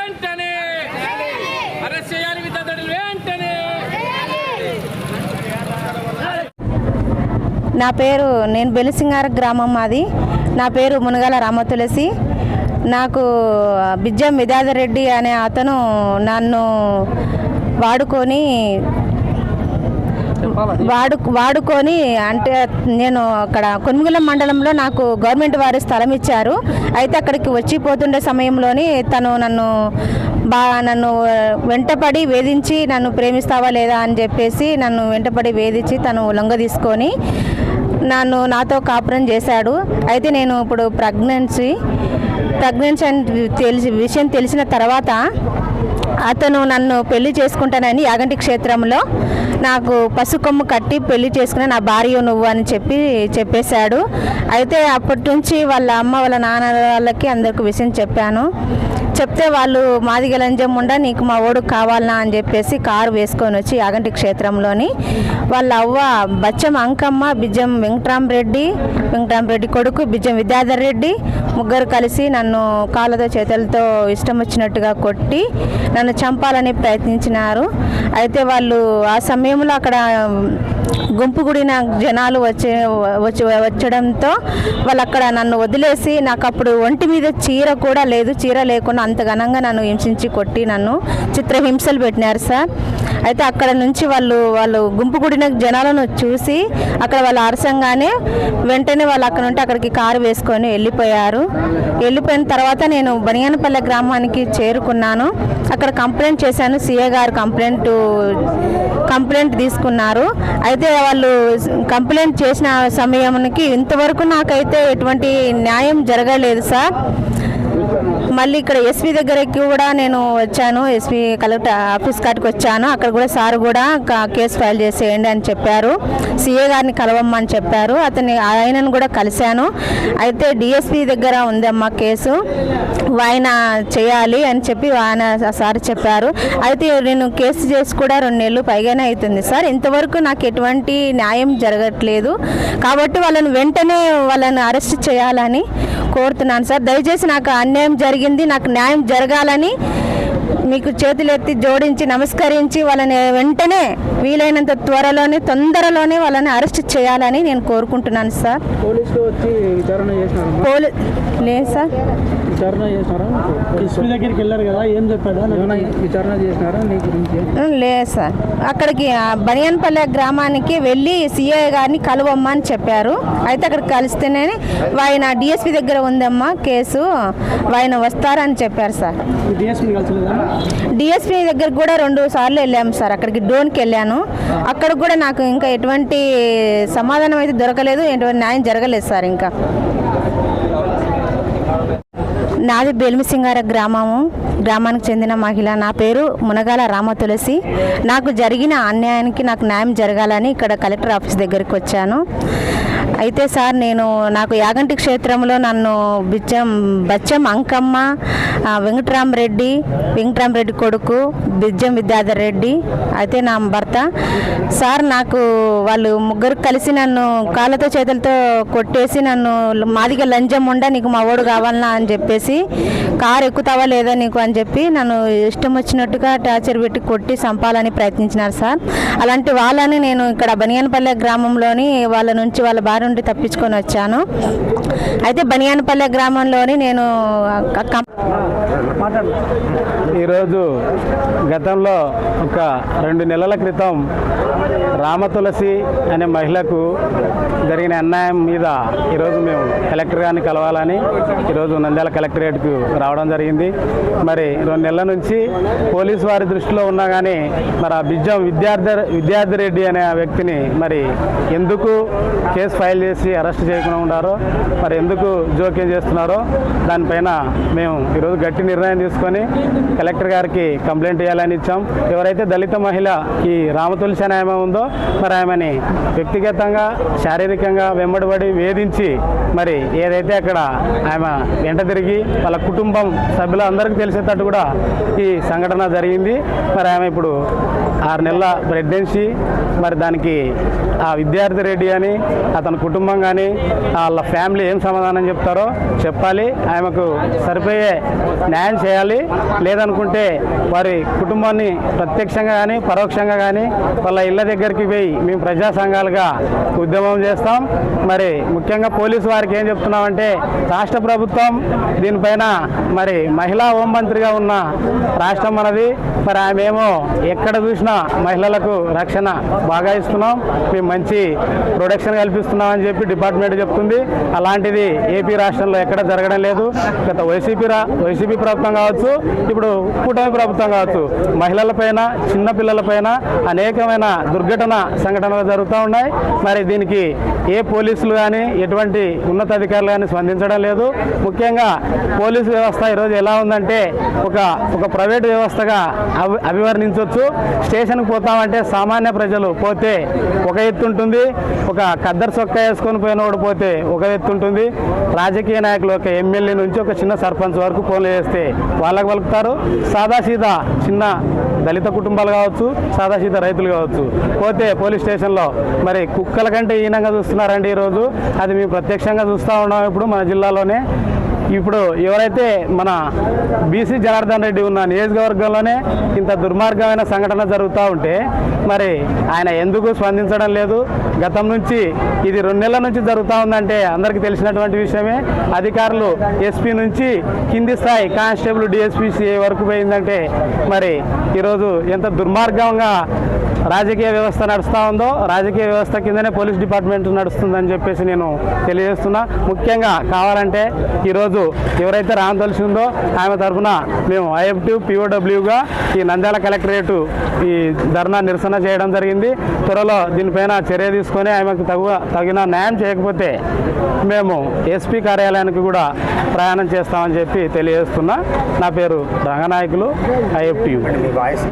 వెంటనే! అరెస్ట్ చేయాలి విద్యార్థులు వెంటనే! నా పేరు నేను బెలిసింగార గ్రామం మాది. నా పేరు మునగాల రామతులసి. నాకు బిజ్జం విద్యాధర్ రెడ్డి అనే అతను నన్ను వాడుకొని వాడు వాడుకొని అంటే నేను అక్కడ కొనుగోలం మండలంలో నాకు గవర్నమెంట్ వారు స్థలం ఇచ్చారు. అయితే అక్కడికి వచ్చి పోతుండే సమయంలోని తను నన్ను బా నన్ను వెంటపడి వేధించి నన్ను ప్రేమిస్తావా లేదా అని చెప్పేసి నన్ను వెంటపడి వేధించి తను లొంగ తీసుకొని నన్ను నాతో కాపురం చేశాడు. అయితే నేను ఇప్పుడు ప్రెగ్నెన్సీ ప్రెగ్నెన్సీ అని తెలిసి విషయం తెలిసిన తర్వాత అతను నన్ను పెళ్ళి చేసుకుంటానని యాగంటి క్షేత్రంలో నాకు పసుకొమ్ము కట్టి పెళ్ళి చేసుకున్న నా భార్య నువ్వు అని చెప్పి చెప్పేశాడు. అయితే అప్పటి నుంచి వాళ్ళ అమ్మ వాళ్ళ నాన్న వాళ్ళకి అందరికీ విషయం చెప్పాను. చెప్తే వాళ్ళు మాదిగ లంజం ఉండ నీకు మా ఓడు కావాలనా? అని చెప్పేసి కారు వేసుకొని వచ్చి యాగంటి క్షేత్రంలోని వాళ్ళ అవ్వ బచ్చం అంకమ్మ బిజ్జం వెంకటరామరెడ్డి వెంకటరామరెడ్డి కొడుకు బిజ్జం విద్యాధర్ రెడ్డి ముగ్గురు కలిసి నన్ను కాళ్ళతో చేతులతో ఇష్టం వచ్చినట్టుగా కొట్టి నన్ను చంపాలని ప్రయత్నించినారు. అయితే వాళ్ళు ఆ సమయంలో అక్కడ గుంపు గుడిన జనాలు వచ్చే వచ్చి వచ్చడంతో వాళ్ళు అక్కడ నన్ను వదిలేసి నాకు అప్పుడు ఒంటి మీద చీర కూడా లేదు. చీర లేకుండా అంత ఘనంగా నన్ను హింసించి కొట్టి నన్ను చిత్రహింసలు పెట్టినారు సార్. అయితే అక్కడ నుంచి వాళ్ళు వాళ్ళు గుంపు కూడిన జనాలను చూసి అక్కడ వాళ్ళు అరసంగానే వెంటనే వాళ్ళు అక్కడ నుండి అక్కడికి కారు వేసుకొని వెళ్ళిపోయారు. వెళ్ళిపోయిన తర్వాత నేను బనియానపల్లె గ్రామానికి చేరుకున్నాను. అక్కడ కంప్లైంట్ చేశాను. సీఏ గారు కంప్లైంట్ కంప్లైంట్ తీసుకున్నారు. అయితే వాళ్ళు కంప్లైంట్ చేసిన సమయానికి ఇంతవరకు నాకైతే ఎటువంటి న్యాయం జరగలేదు సార్. మళ్ళీ ఇక్కడ ఎస్పీ దగ్గరకి కూడా నేను వచ్చాను. ఎస్పీ కలెక్టర్ ఆఫీస్ కాడికి వచ్చాను. అక్కడ కూడా సార్ కూడా కేసు ఫైల్ చేసేయండి అని చెప్పారు. సీఏ గారిని కలవమ్మని చెప్పారు. అతని ఆయనను కూడా కలిశాను. అయితే డిఎస్పీ దగ్గర ఉందమ్మా కేసు. ఆయన చేయాలి అని చెప్పి ఆయన సార్ చెప్పారు. అయితే నేను కేసు చేసి కూడా రెండు నెలలు పైగానే అవుతుంది సార్. ఇంతవరకు నాకు ఎటువంటి న్యాయం జరగట్లేదు. కాబట్టి వాళ్ళని వెంటనే వాళ్ళని అరెస్ట్ చేయాలని కోరుతున్నాను సార్. దయచేసి నాకు అన్యాయం జరిగింది నాకు న్యాయం జరగాలని మీకు చేతులెత్తి జోడించి నమస్కరించి వాళ్ళని వెంటనే వీలైనంత త్వరలోనే తొందరలోనే వాళ్ళని అరెస్ట్ చేయాలని నేను కోరుకుంటున్నాను సార్. పోలీసులు వచ్చి విచారణ చేసినారు పోలీ లేదు సార్. విచారణ చేసినారా ఎస్పీ దగ్గరికి వెళ్ళారు కదా ఏం చెప్పాడా విచారణ చేసినారా నీ గురించి? లేదు సార్. అక్కడికి బనియన్పల్లె గ్రామానికి వెళ్ళి సిఐ గారిని కలవమ్మా అని చెప్పారు. అయితే అక్కడ కలిస్తేనే ఆయన డిఎస్పీ దగ్గర ఉందమ్మా కేసు ఆయన వస్తారని చెప్పారు సార్. డిఎస్పీ దగ్గర కూడా రెండు సార్లు వెళ్ళాము సార్. అక్కడికి డోన్కి వెళ్ళాను. అక్కడ కూడా నాకు ఇంకా ఎటువంటి సమాధానం అయితే దొరకలేదు ఎటువంటి న్యాయం జరగలేదు సార్ ఇంకా. నాది బెల్మిసింగార గ్రామము గ్రామానికి చెందిన మహిళ. నా పేరు మునగాల రామ తులసి. నాకు జరిగిన అన్యాయానికి నాకు న్యాయం జరగాలని ఇక్కడ కలెక్టర్ ఆఫీస్ దగ్గరికి వచ్చాను. అయితే సార్ నేను నాకు యాగంటి క్షేత్రంలో నన్ను బిచ్చం బచ్చం అంకమ్మ వెంకటరామరెడ్డి వెంకటరామరెడ్డి కొడుకు బిజ్జం విద్యాధర్ రెడ్డి అయితే నా భర్త. సార్ నాకు వాళ్ళు ముగ్గురు కలిసి నన్ను కాళ్ళతో చేతులతో కొట్టేసి నన్ను మాదిగా లంజం ఉండ నీకు మా ఓడు కావాలనా అని చెప్పేసి కారు ఎక్కుతావా లేదా నీకు అని చెప్పి నన్ను ఇష్టం వచ్చినట్టుగా టార్చర్ పెట్టి కొట్టి చంపాలని ప్రయత్నించినారు సార్. అలాంటి వాళ్ళని నేను ఇక్కడ బనియన్పల్లె గ్రామంలోని వాళ్ళ నుంచి వాళ్ళ బారి నుండి తప్పించుకొని వచ్చాను. అయితే బనియానపల్లె గ్రామంలోని నేను ఈరోజు గతంలో ఒక రెండు నెలల క్రితం రామతులసి అనే మహిళకు జరిగిన అన్యాయం మీద ఈరోజు మేము కలెక్టర్ గారిని కలవాలని ఈరోజు నంద్యాల కలెక్టరేట్కు రావడం జరిగింది. మరి రెండు నెలల నుంచి పోలీసు వారి దృష్టిలో ఉన్నా కానీ మరి ఆ బిజ్జం విద్యార్థి విద్యార్థి రెడ్డి అనే వ్యక్తిని మరి ఎందుకు కేసు ఫైల్ చేసి అరెస్ట్ చేయకుండా ఉన్నారో మరి ఎందుకు జోక్యం చేస్తున్నారో దానిపైన మేము ఈరోజు గట్టి నిర్ణయం తీసుకొని కలెక్టర్ గారికి కంప్లైంట్ చేయాలని ఇచ్చాం. ఎవరైతే దళిత మహిళ ఈ రామతులసి అని ఆమె ఉందో మరి ఆమెని వ్యక్తిగతంగా శారీరకంగా వెంబడిపడి వేధించి మరి ఏదైతే అక్కడ ఆమె వెంట తిరిగి వాళ్ళ కుటుంబం సభ్యులందరికీ తెలిసేటట్టు కూడా ఈ సంఘటన జరిగింది. మరి ఆమె ఇప్పుడు ఆరు నెలల ప్రెగ్నెన్సీ మరి దానికి ఆ విద్యార్థి రెడ్డి అని అతని కుటుంబం కానీ వాళ్ళ ఫ్యామిలీ ఏం సమాధానం చెప్తారో చెప్పాలి. ఆమెకు సరిపోయే న్యాయం చేయాలి. లేదనుకుంటే వారి కుటుంబాన్ని ప్రత్యక్షంగా కానీ పరోక్షంగా కానీ వాళ్ళ ఇళ్ళ దగ్గరికి పోయి మేము ప్రజా సంఘాలుగా ఉద్యమం చేస్తాం. మరి ముఖ్యంగా పోలీసు వారికి ఏం చెప్తున్నామంటే రాష్ట్ర ప్రభుత్వం దీనిపైన మరి మహిళా హోంమంత్రిగా ఉన్న రాష్ట్రం మనది మరి ఆమె ఏమో ఎక్కడ చూసినా మహిళలకు రక్షణ బాగా ఇస్తున్నాం. మేము మంచి ప్రొడక్షన్ కల్పిస్తున్నాం అని చెప్పి డిపార్ట్మెంట్ చెప్తుంది. అలాంటిది ఏపీ రాష్ట్రంలో ఎక్కడ జరగడం లేదు. గత వైసీపీ వైసీపీ ప్రభుత్వం కావచ్చు ఇప్పుడు కూటమి ప్రభుత్వం కావచ్చు మహిళలపైన చిన్నపిల్లలపైన అనేకమైన దుర్ఘటన సంఘటనలు జరుగుతూ ఉన్నాయి. మరి దీనికి ఏ పోలీసులు కానీ ఎటువంటి ఉన్నతాధికారులు కానీ స్పందించడం లేదు. ముఖ్యంగా పోలీసు వ్యవస్థ ఈరోజు ఎలా ఉందంటే ఒక ఒక ప్రైవేట్ వ్యవస్థగా అభి అభివర్ణించవచ్చు స్టేషన్కి పోతామంటే సామాన్య ప్రజలు పోతే ఒక ఎత్తు ఉంటుంది. ఒక కద్దరు చొక్కా వేసుకొని పోయినోడు పోతే ఒక ఎత్తు ఉంటుంది. రాజకీయ నాయకులు ఒక ఎమ్మెల్యే నుంచి ఒక చిన్న సర్పంచ్ వరకు ఫోన్లు చేస్తే వాళ్ళకు పలుకుతారు. సాదాసీదా చిన్న దళిత కుటుంబాలు కావచ్చు సాదాసీదా రైతులు కావచ్చు. పోతే పోలీస్ స్టేషన్లో మరి కుక్కల కంటే హీనంగా చూస్తున్నారండి ఈరోజు. అది మేము ప్రత్యక్షంగా చూస్తూ ఉన్నాం ఇప్పుడు మన జిల్లాలోనే. ఇప్పుడు ఎవరైతే మన బీసీ జనార్దన్ రెడ్డి ఉన్న నియోజకవర్గంలోనే ఇంత దుర్మార్గమైన సంఘటన జరుగుతూ ఉంటే మరి ఆయన ఎందుకు స్పందించడం లేదు? గతం నుంచి ఇది రెండు నెలల నుంచి జరుగుతూ ఉందంటే అందరికీ తెలిసినటువంటి విషయమే. అధికారులు ఎస్పీ నుంచి కింది స్థాయి కానిస్టేబుల్ డిఎస్పీసీ వరకు పోయిందంటే మరి ఈరోజు ఎంత దుర్మార్గంగా రాజకీయ వ్యవస్థ నడుస్తూ ఉందో రాజకీయ వ్యవస్థ కిందనే పోలీస్ డిపార్ట్మెంట్ నడుస్తుందని చెప్పేసి నేను తెలియజేస్తున్నా. ముఖ్యంగా కావాలంటే ఈరోజు ఎవరైతే రామతలిసి ఉందో ఆమె తరఫున మేము ఐఎఫ్టీ పిఓడబ్ల్యూగా ఈ నంద్యాల కలెక్టరేట్ ఈ ధర్నా నిరసన చేయడం జరిగింది. త్వరలో దీనిపైన చర్య తీసుకొని ఆమెకు తగు తగిన న్యాయం చేయకపోతే మేము ఎస్పీ కార్యాలయానికి కూడా ప్రయాణం చేస్తామని చెప్పి తెలియజేస్తున్నా. నా పేరు రంగనాయకులు ఐఎఫ్టీ